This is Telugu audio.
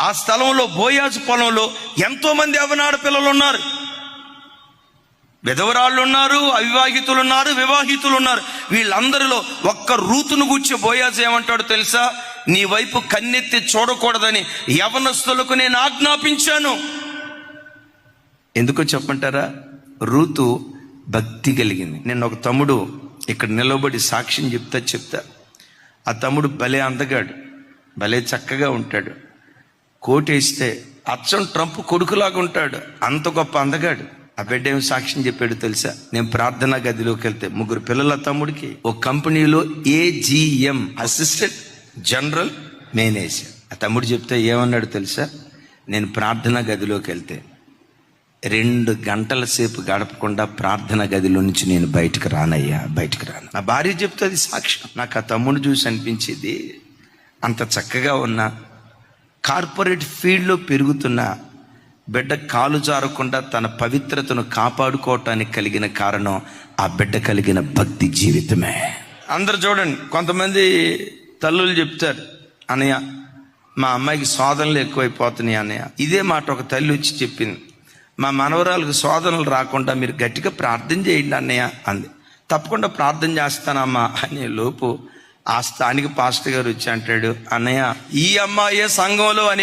ఆ స్థలంలో బోయాజు పొలంలో ఎంతో మంది అవనాడ పిల్లలు ఉన్నారు. విధవరాళ్ళు ఉన్నారు అవివాహితులు ఉన్నారు వివాహితులు ఉన్నారు వీళ్ళందరిలో ఒక్క రూతును కూర్చో బోయాజు ఏమంటాడు తెలుసా? నీ వైపు కన్నెత్తి చూడకూడదని యవనస్తులకు నేను ఆజ్ఞాపించాను. ఎందుకో చెప్పంటారా రూతు భక్తి కలిగింది. నేను ఒక తమ్ముడు ఇక్కడ నిలబడి సాక్ష్యం చెప్తా చెప్తా ఆ తమ్ముడు భలే అందగాడు భలే చక్కగా ఉంటాడు. కోటేస్తే అచ్చం ట్రంప్ కొడుకులాగా ఉంటాడు. అంత గొప్ప అందగాడు. ఆ బిడ్డ ఏం సాక్ష్యం చెప్పాడు తెలుసా? నేను ప్రార్థనా గదిలోకి వెళ్తే ముగ్గురు పిల్లల తమ్ముడికి ఒక కంపెనీలో ఏజిఎం అసిస్టెంట్ జనరల్ మేనేజర్ ఆ తమ్ముడు చెప్తే ఏమన్నాడు తెలుసా? నేను ప్రార్థనా గదిలోకి వెళ్తే రెండు గంటల సేపు గడపకుండా ప్రార్థన గదిలో నుంచి నేను బయటకు రానయ్యా బయటకు రాను. నా భార్య చెప్తుంది సాక్ష్యం. నాకు ఆ తమ్ముడు చూసి అనిపించేది అంత చక్కగా ఉన్న కార్పొరేట్ ఫీల్డ్లో పెరుగుతున్న బిడ్డ కాలు జారకుండా తన పవిత్రతను కాపాడుకోవటానికి కలిగిన కారణం ఆ బిడ్డ కలిగిన భక్తి జీవితమే. అందరు చూడండి కొంతమంది తల్లులు చెప్తారు అన్నయ్య మా అమ్మాయికి శోధనలు ఎక్కువైపోతున్నాయి అన్నయ్య. ఇదే మాట ఒక తల్లి వచ్చి చెప్పింది మా మనవరాలకు శోధనలు రాకుండా మీరు గట్టిగా ప్రార్థన చేయండి అన్నయ్య అంది. తప్పకుండా ప్రార్థన చేస్తానమ్మా అనే లోపు ఆ స్థానిక పాస్టర్ గారు వచ్చి అంటాడు అన్నయ్య ఈ అమ్మాయే సంఘంలో అని